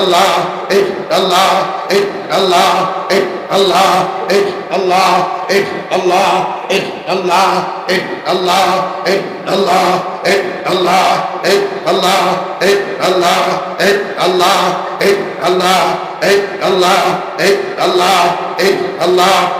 আল্লাহ এক আল্লাহ এক আল্লাহ এক আল্লাহ এক আল্লাহ এক আল্লাহ এক আল্লাহ এক আল্লাহ এক আল্লাহ এক আল্লাহ এক আল্লাহ এক আল্লাহ এক আল্লাহ এক আল্লাহ এক আল্লাহ এক আল্লাহ এক আল্লাহ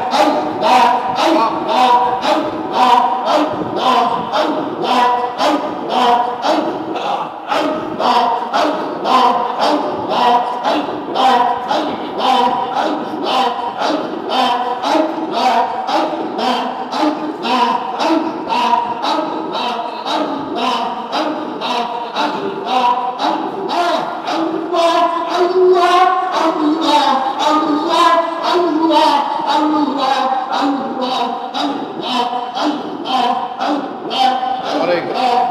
Amém.